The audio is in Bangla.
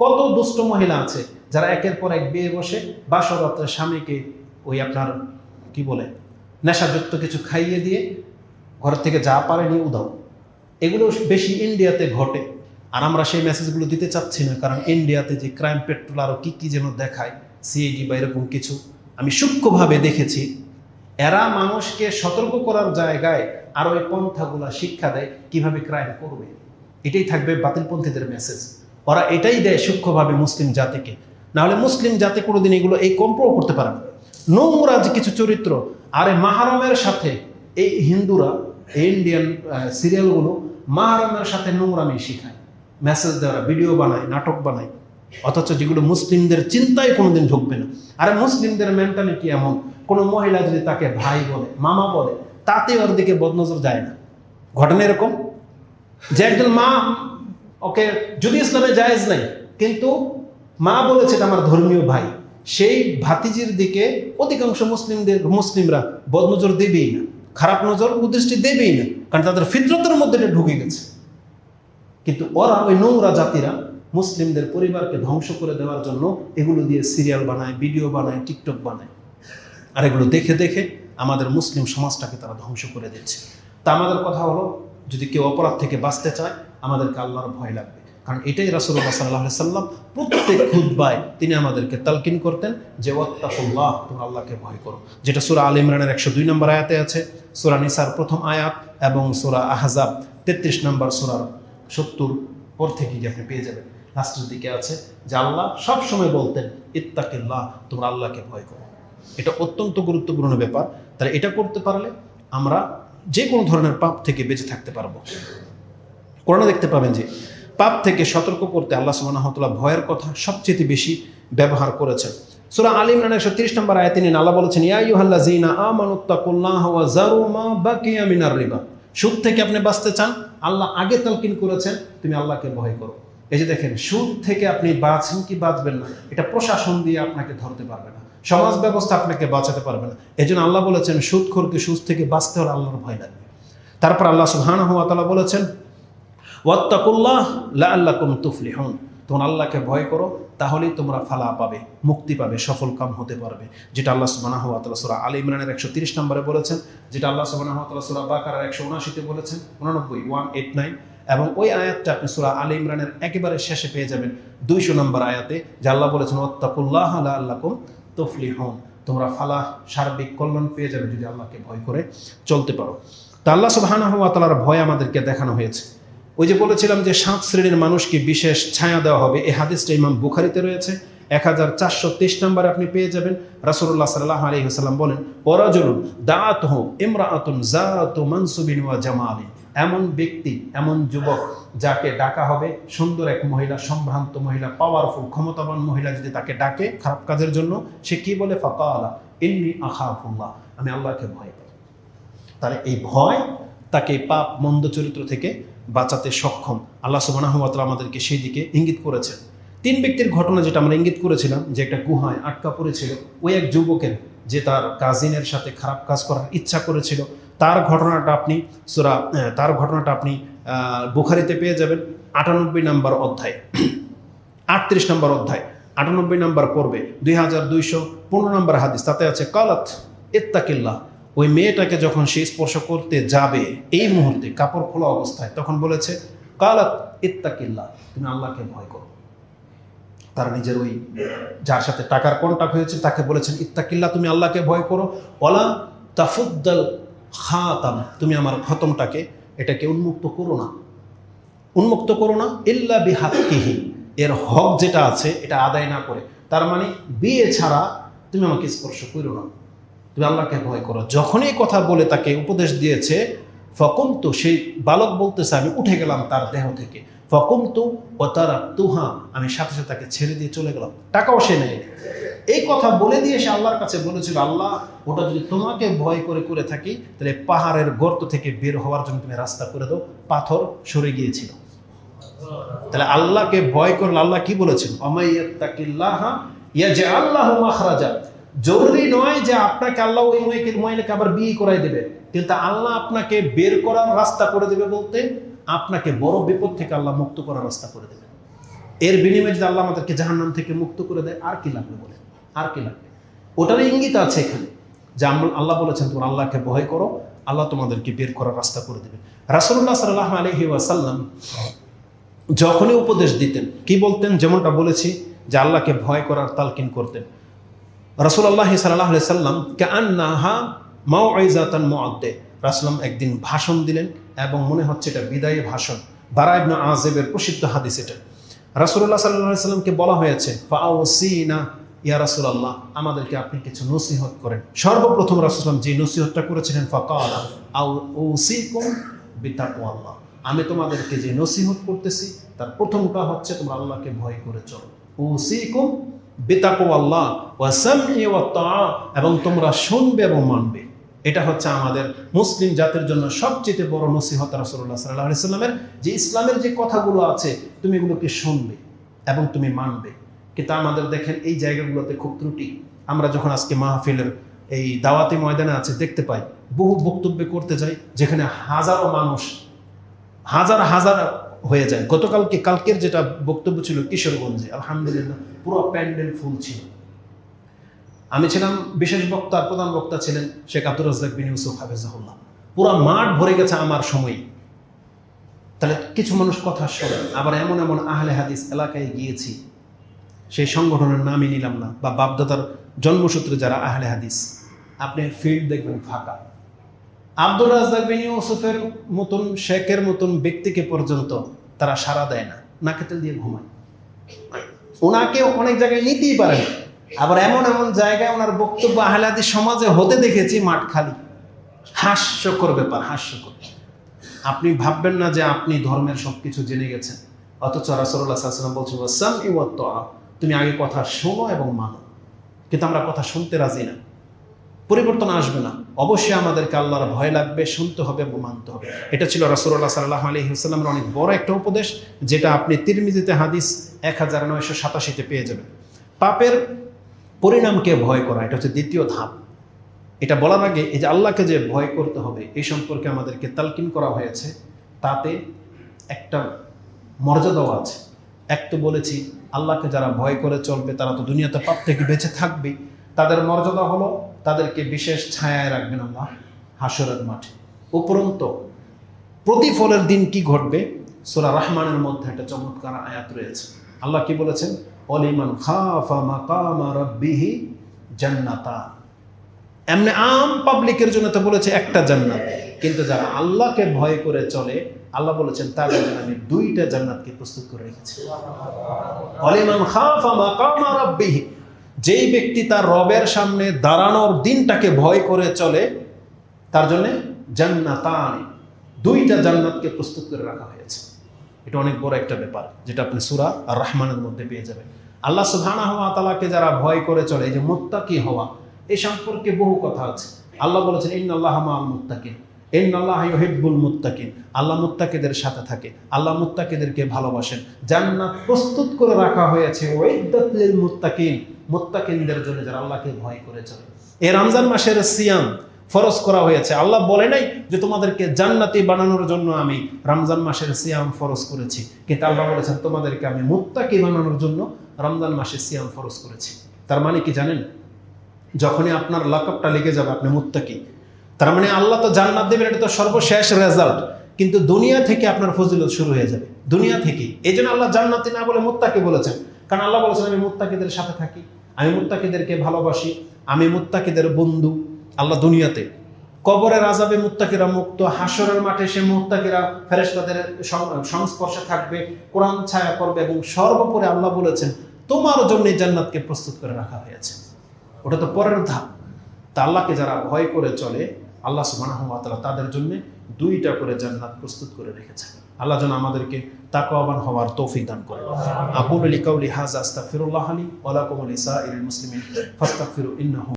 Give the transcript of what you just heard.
কত দুষ্ট মহিলা আছে যারা একের পর এক বিয়ে বসে বাসরাত্রে স্বামীকে ওই আপনার, কি বলে, নেশাযুক্ত কিছু খাইয়ে দিয়ে ঘর থেকে যা পারে নিয়ে উদাও এগুলো বেশি ইন্ডিয়াতে ঘটে। আর আমরা সেই মেসেজগুলো দিতে চাচ্ছি না, কারণ ইন্ডিয়াতে যে ক্রাইম পেট্রোল আরও কী কী যেন দেখায় সিআইডি বা এরকম কিছু, আমি সূক্ষ্মভাবে দেখেছি। এরা মানুষকে সতর্ক করার জায়গায় আরও এই পন্থাগুলা শিক্ষা দেয় কীভাবে ক্রাইম করবে। এটাই থাকবে বাতিলপন্থীদের মেসেজ ওরা এটাই দেয় সূক্ষ্মভাবে মুসলিম জাতিকে। নাহলে মুসলিম জাতি কোনোদিন এগুলো এই কম্পও করতে পারে না। নোংরা যে কিছু চরিত্র, আরে মাহারমের সাথে এই হিন্দুরা ইন্ডিয়ান সিরিয়ালগুলো মাহারমের সাথে নোংরামি শিখায়। মেসেজ দেওয়া ভিডিও বানায়, নাটক বানায়। অথচ যেগুলো মুসলিমদের চিন্তায় কোনোদিন ঢুকবে না। আরে মুসলিমদের মেন্টালিটি এমন, কোনো মহিলা যদি তাকে ভাই বলে, মামা বলে, তাতে ওর দিকে বদনজর যায় না। ঘটনা এরকম। যে একজন মা ওকে, যদি ইসলামে জায়েজ নাই, কিন্তু মা বলেছে এটা আমার ধর্মীয় ভাই, সেই ভাতিজির দিকে অধিকাংশ মুসলিমদের, মুসলিমরা বদনজর দেবেই না, খারাপ নজর কুদৃষ্টি দেবেই না, কারণ তাদের ফিতরতের মধ্যে এটা ঢুকে গেছে। কিন্তু ওরা, ওই নোংরা জাতিরা মুসলিমদের পরিবারকে ধ্বংস করে দেওয়ার জন্য এগুলো দিয়ে সিরিয়াল বানায়, ভিডিও বানায়, টিকটক বানায়। আর এগুলো দেখে দেখে আমাদের মুসলিম সমাজটাকে তারা ধ্বংস করে দিচ্ছে। তা আমাদের কথা হলো, যদি কেউ অপরাধ থেকে বাঁচতে চায় আমাদেরকে আল্লাহর ভয় লাগবে। কারণ এটাই রাসুল্লাহ সাল্লাহ সাল্লাম প্রত্যেক খুদ্বায় তিনি আমাদেরকে তালকিন করতেন যে, ওয়াত্তাকুল্লাহ, তোমরা আল্লাহকে ভয় করো। যেটা সুরা আল ইমরানের একশো দুই নম্বর আয়াতে আছে, সুরা নিসার প্রথম আয়াত এবং সুরা আহজাব তেত্রিশ নম্বর সুরার সত্তর পর থেকে আপনি পেয়ে যাবেন। লাস্টের দিকে আছে যে, আল্লাহ সবসময় বলতেন, ইত্তাকিল্লাহ, তোমরা আল্লাহকে ভয় করো। এটা অত্যন্ত গুরুত্বপূর্ণ ব্যাপার। তাহলে এটা করতে পারলে আমরা যে কোনো ধরনের পাপ থেকে বেঁচে থাকতে পারব। কোরআনে দেখতে পাবেন যে পাপ থেকে সতর্ক করতে আল্লাহ সুবাহতলা ভয়ের কথা সবচেয়ে বেশি ব্যবহার করেছেন। সুরা আলী ইমরান একশো তিরিশ নম্বর আয় তিনি আল্লাহ বলেছেন, ইয়া ইউহাল্লা জিনা আমানুত্তাকুল্লাহ রিবা। সুদ থেকে আপনি বাঁচতে চান, আল্লাহ আগে তালকিন করেছেন, তুমি আল্লাহকে ভয় করো। এই যে দেখেন, সুদ থেকে আপনি বাঁচেন কি বাঁচবেন না, এটা প্রশাসন দিয়ে আপনাকে ধরতে পারবে না। সমাজ ব্যবস্থা আপনাকে বাঁচাতে পারবে না। এই জন্য আল্লাহ বলেছেন, সুদখোরকে সুদ থেকে বাঁচতে হলে আল্লাহর ভয় লাগবে। তারপর আল্লাহ সুবহানাহু ওয়া তাআলা বলেছেন ওয়াত্তাকুল্লাহ লাআল্লাকুম তুফলিহুন। তোমরা আল্লাহকে ভয় করো, তাহলেই তোমরা ফালা পাবে, মুক্তি পাবে, সফল কাম হতে পারবে। যেটা আল্লাহ তাআলা সূরা আলী ইমরানের 130 নম্বরে বলেছেন, যেটা আল্লাহ তাআলা সূরা বাকারার 179 তে বলেছেন 89 189 এবং ওই আয়াতটা আপনি সূরা আলী ইমরানের একেবারে শেষে পেয়ে যাবেন 200 নম্বর আয়াতে, যে আল্লাহ বলেছেন ওত্তাকুল্লাহ আল্লাহ ওয়াত্তাকুল্লাহ লাআল্লাকুম তুফলিহুন। তোমরা ফালাহ সার্বিক কল্যাণ পেয়ে যাবে যদি আল্লাহকে ভয় করে চলতে পারো। তা আল্লাহ ওয়া ভয় আমাদেরকে দেখানো হয়েছে। ওই যে বলেছিলাম যে সাত শ্রেণির মানুষকে বিশেষ ছায়া দেওয়া হবে, এই হাদিসটা ইমাম বুখারিতে রয়েছে। এক হাজার চারশো তেইশ নম্বরে আপনি পেয়ে যাবেন। রাসুল্লাহ সাল্লাহ আলী হাসাল্লাম বলেন, ওরাজুলুন দাঁত হো ইমরা আতুন জাত মানসুবিন ওয়া জামালি। এমন ব্যক্তি, এমন যুবক যাকে ডাকা হবে, সুন্দর এক মহিলা, সম্ভ্রান্ত মহিলা পাওয়ারফুল ক্ষমতাবান মহিলা যদি তাকে ডাকে খারাপ কাজের জন্য, সে কি বলে? ফাঁকা আলা ইন্নি আখাফুল্লাহ। আমি আল্লাহকে ভয় পাই। তাহলে এই ভয়, তাকে পাপ, মন্দ চরিত্র থেকে বাঁচাতে সক্ষম। আল্লাহ সুবানাহমাত্রা আমাদেরকে সেই দিকে ইঙ্গিত করেছেন। তিন ব্যক্তির ঘটনা যেটা আমরা ইঙ্গিত করেছিলাম, যে একটা গুহায় আটকা পড়েছিল, ওই এক যুবকের, যে তার কাজিনের সাথে খারাপ কাজ করার ইচ্ছা করেছিল, তার ঘটনাটা আপনি, সুরা তার ঘটনাটা আপনি বুখারিতে পেয়ে যাবেন, আটানব্বই নম্বর অধ্যায়। আটত্রিশ নম্বর অধ্যায়, আটানব্বই নম্বর পর্বে, দুই হাজার দুইশো পনেরো নম্বর হাদিস, তাতে আছে, কালাত ইত্তাকিল্লাহ ওই মেয়েটাকে যখন সে স্পর্শ করতে যাবে, এই মুহূর্তে কাপড় খোলা অবস্থায় তখন বলেছে, কালাত ইত্তাকিল্লাহ, তুমি আল্লাহকে ভয় করো। তারা নিজের ওই যার সাথে টাকার কন্টাক্ট হয়েছে, তাকে বলেছেন ইত্তাকিল্লা তুমি আল্লাহকে ভয় করো। ওলা তাফুদ্দাল খাতাম, তুমি আমার খতমটাকে এটাকে উন্মুক্ত করো না। উন্মুক্ত করো না, ইল্লা বিহাক্কিহি, এর হক যেটা আছে, এটা আদায় না করে। তার মানে বিয়ে ছাড়া তুমি আমাকে স্পর্শ করো না। তুমি আল্লাহকে ভয় করো। যখনই কথা বলে তাকে উপদেশ দিয়েছে ফকুম তো সেই বালক বলতেছে, আমি উঠে গেলাম তার দেহ থেকে। ফকুন্তু ও তারা তুহা আমি সাথে সাথে তাকে ছেড়ে দিয়ে চলে গেলাম। টাকাও সে নেই এই কথা বলে দিয়ে সে আল্লাহর কাছে বলেছিল, আল্লাহ, ওটা যদি তোমাকে ভয় করে করে থাকি, তাহলে পাহাড়ের গর্ত থেকে বের হওয়ার জন্য তুমি রাস্তা করে দাও, পাথর সরে গিয়েছিল। তাহলে আল্লাহকে ভয় করলে আল্লাহ কি বলেছেন? অমাইয়াত্তাকিল্লাহ ইয়া যে আল্লাহ মাখরাজা জরুরি নয় যে আপনাকে আল্লাহ ওই মহিলাকে মহিলাকে আবার বিয়ে করাই দেবে, কিন্তু আল্লাহ আপনাকে বের করার রাস্তা করে দেবে বলতে আপনাকে বড় বিপদ থেকে আল্লাহ মুক্ত করার রাস্তা করে দেবে। এর বিনিময়ে যদি আল্লাহ আমাদেরকে জাহান্নাম থেকে মুক্ত করে দেয়, আর কি লাগবে বলে আর কি লাগবে? ওটারই ইঙ্গিত আছে এখানে যে আল্লাহ বলেছেন, তোমরা আল্লাহকে ভয় করো, আল্লাহ তোমাদেরকে বের করার রাস্তা করে দেবে। রাসুল্লাহ সাল্লাহ আলহি ওয়াসাল্লাম যখনই উপদেশ দিতেন, কি বলতেন? যেমনটা বলেছি যে আল্লাহকে ভয় করার তালকিন করতেন। রাসুল আল্লাহ সাল্লাহ সাল্লাম কে মাও আইজাতান মোয়াদ্দে রাসুলাম একদিন ভাষণ দিলেন এবং মনে হচ্ছে এটা বিদায়ী ভাষণ। বারা ইবনা আজেবের প্রসিদ্ধ হাদিস এটা। রাসুল্লাহ সাল্লাহ সাল্লামকে বলা হয়েছে ফাউসিনা ইয়া রাসুলাল্লাহ, আমাদেরকে আপনি কিছু নসিহত করেন। সর্বপ্রথম রাসুলাম যে নসিহতটা করেছিলেন, ফাকাল আউ ওসিকুম বিতাকওয়াল্লাহ আমি তোমাদেরকে যে নসিহত করতেছি, তার প্রথমটা হচ্ছে তোমরা আল্লাহকে ভয় করে চলো। ওসিকুম বিতাকু আল্লাহ ওয়াসামি ওয়া এবং তোমরা শুনবে এবং মানবে। এটা হচ্ছে আমাদের মুসলিম জাতির জন্য সবচেয়ে বড় নসিহত রাসূলুল্লাহ সাল্লাল্লাহু আলাইহি সাল্লামের যে ইসলামের যে কথাগুলো আছে, তুমি এগুলোকে শুনবে এবং তুমি মানবে। কিন্তু আমাদের দেখেন এই জায়গাগুলোতে খুব ত্রুটি। আমরা যখন আজকে মাহফিলের এই দাওয়াতি ময়দানে আছে, দেখতে পাই, বহু বক্তব্য করতে যাই, যেখানে হাজারো মানুষ, হাজার হাজার হয়ে যায়। গতকালকে, কালকের যেটা বক্তব্য ছিল কিশোরগঞ্জে, আলহামদুলিল্লাহ, পুরো প্যান্ডেল ফুল ছিল। আমি ছিলাম বিশেষ বক্তা, প্রধান বক্তা ছিলেন শেখ আব্দুর রাজ্জাক বিন ইউসুফ, হাফিজাহুল্লাহ। পুরো মাঠ ভরে গেছে আমার সময়। তাহলে কিছু মানুষ কথা শোনে আবার এমন এমন আহলে হাদিস এলাকায় গিয়েছি, সেই সংগঠনের নামই নিলাম না, বা বাপদাদার জন্মসূত্রে যারা আহলে হাদিস, আপনি ফিল্ড দেখবেন ফাঁকা। আব্দুর রাজ্জাক বিন ইউসুফের মতন, শেখের মতন ব্যক্তিকে পর্যন্ত তারা সাড়া দেয় না। নাকে তেল দিয়ে ঘুমায়। ওনাকে অনেক জায়গায় নিতেই পারেন আবার এমন এমন জায়গায় ওনার বক্তব্য আহলাদি সমাজে হতে দেখেছি, মাঠ খালি। হাস্যকর ব্যাপার, হাস্যকর। আপনি ভাববেন না যে আপনি ধর্মের সব কিছু জেনে গেছেন। অথচ রাসল্লাহ সাল্লাম বলছেন ওয়াসাম ইওয়াত তুমি আগে কথা শোনো এবং মানো। কিন্তু আমরা কথা শুনতে রাজি না। পরিবর্তন আসবে না। অবশ্যই আমাদেরকে আল্লাহর ভয় লাগবে, শুনতে হবে এবং মানতে হবে। এটা ছিল রাসুল্লাহ সাল্লাহ আলী হুসাল্লামের অনেক বড় একটা উপদেশ, যেটা আপনি তিরমিজিতে হাদিস এক হাজার নয়শো সাতাশিতে পেয়ে যাবেন। পাপের পরিণামকে ভয় করা, এটা হচ্ছে দ্বিতীয় ধাপ। এটা বলার আগে এই যে আল্লাহকে যে ভয় করতে হবে, এই সম্পর্কে আমাদেরকে তালকিন করা হয়েছে। তাতে একটা মর্যাদাও আছে। এক তো বলেছি, আল্লাহকে যারা ভয় করে চলবে, তারা তো দুনিয়াতে পাপ থেকে বেঁচে থাকবে তাদের মর্যাদা হলো তাদেরকে বিশেষ ছায়ায় রাখবেন আল্লাহ, হাসরের মাঠে। উপরন্ত প্রতিফলের দিন কি ঘটবে? সোরা রহমানের মধ্যে একটা চমৎকার আয়াত রয়েছে। আল্লাহ কি বলেছেন? অলিমান জান্নাতা। এমনি আম পাবলিকের জন্য তো বলেছে একটা জান্নাত। কিন্তু যারা আল্লাহকে ভয় করে চলে, আল্লাহ বলেছেন তাদের জন্য আমি দুইটা জান্নাতকে প্রস্তুত করে রেখেছি। অলিমান খাফা মাকামা রাব্বিহি। যেই ব্যক্তি তার রবের সামনে দাঁড়ানোর দিনটাকে ভয় করে চলে, তার জন্য জান্নাতান। দুইটা জান্নাতকে প্রস্তুত করে রাখা হয়েছে। এটা অনেক বড় একটা ব্যাপার, যেটা আপনি সুরা আর রহমানের মধ্যে পেয়ে যাবেন। আল্লাহ সুবহানাহু হওয়া তালাকে যারা ভয় করে চলে, এই যে মুত্তাকি হওয়া এই সম্পর্কে বহু কথা আছে। আল্লাহ বলেছেন, ইন্নাল্লাহ মাআল মুত্তাকিন। ইন্নাল্লাহ ইউহিব্বুল মুত্তাকিন। আল্লাহ মুত্তাকিদের সাথে থাকে। আল্লাহ মুত্তাকিদেরকে ভালোবাসেন। জান্নাত প্রস্তুত করে রাখা হয়েছে। ওয়াইদাত লিল মুত্তাকিন। মুত্তাকিনদের জন্য যারা আল্লাহকে ভয় করে চলে। এই রমজান মাসের সিয়াম ফরজ করা হয়েছে। আল্লাহ বলে নাই যে তোমাদেরকে জান্নাতি বানানোর জন্য আমি রমজান মাসের সিয়াম ফরজ করেছি। কিন্তু আল্লাহ বলেছেন, তোমাদেরকে আমি মুত্তাকি বানানোর জন্য রমজান মাসের সিয়াম ফরজ করেছি। তার মানে কি জানেন? যখনই আপনার লাকআপটা লেগে যাবে, আপনি মুত্তাকি। তার মানে আল্লাহ তো জান্নাত দেবেন, এটা তো সর্বশেষ রেজাল্ট কিন্তু দুনিয়া থেকে আপনার ফজিলত শুরু হয়ে যাবে। দুনিয়া থেকেই এই জন্য আল্লাহ জান্নাতি না বলে মুত্তাকি বলেছেন। কারণ আল্লাহ বলেছেন, আমি মুত্তাকিদের সাথে থাকি। আমি মুত্তাকিদেরকে ভালোবাসি। আমি মুত্তাকিদের বন্ধু আল্লাহ দুনিয়াতে। কবরের আজাবে মুত্তাকিরা মুক্ত হাসরের মাঠে সে মুত্তাকিরা ফেরেশতাদের সং- সংস্পর্শে থাকবে, কোরআন ছায়া করবে এবং সর্বোপরি আল্লাহ বলেছেন, তোমার জন্য জান্নাতকে প্রস্তুত করে রাখা হয়েছে। ওটা তো পরের ধাপ। তা আল্লাহকে যারা ভয় করে চলে আল্লাহ সুবাহ তাদের জন্য দুইটা করে জান্নাত প্রস্তুত করে রেখেছেন। আল্লাহ যেন আমাদেরকে তাকওয়াবান হওয়ার তৌফিক দান করে আকুলু লিকাউলি হাযা আস্তাগফিরুল্লাহ আলী ওয়া লাকুম ওয়া মুসলিম মুসলিমিন ফাস্তাগফিরু ইন্নাহু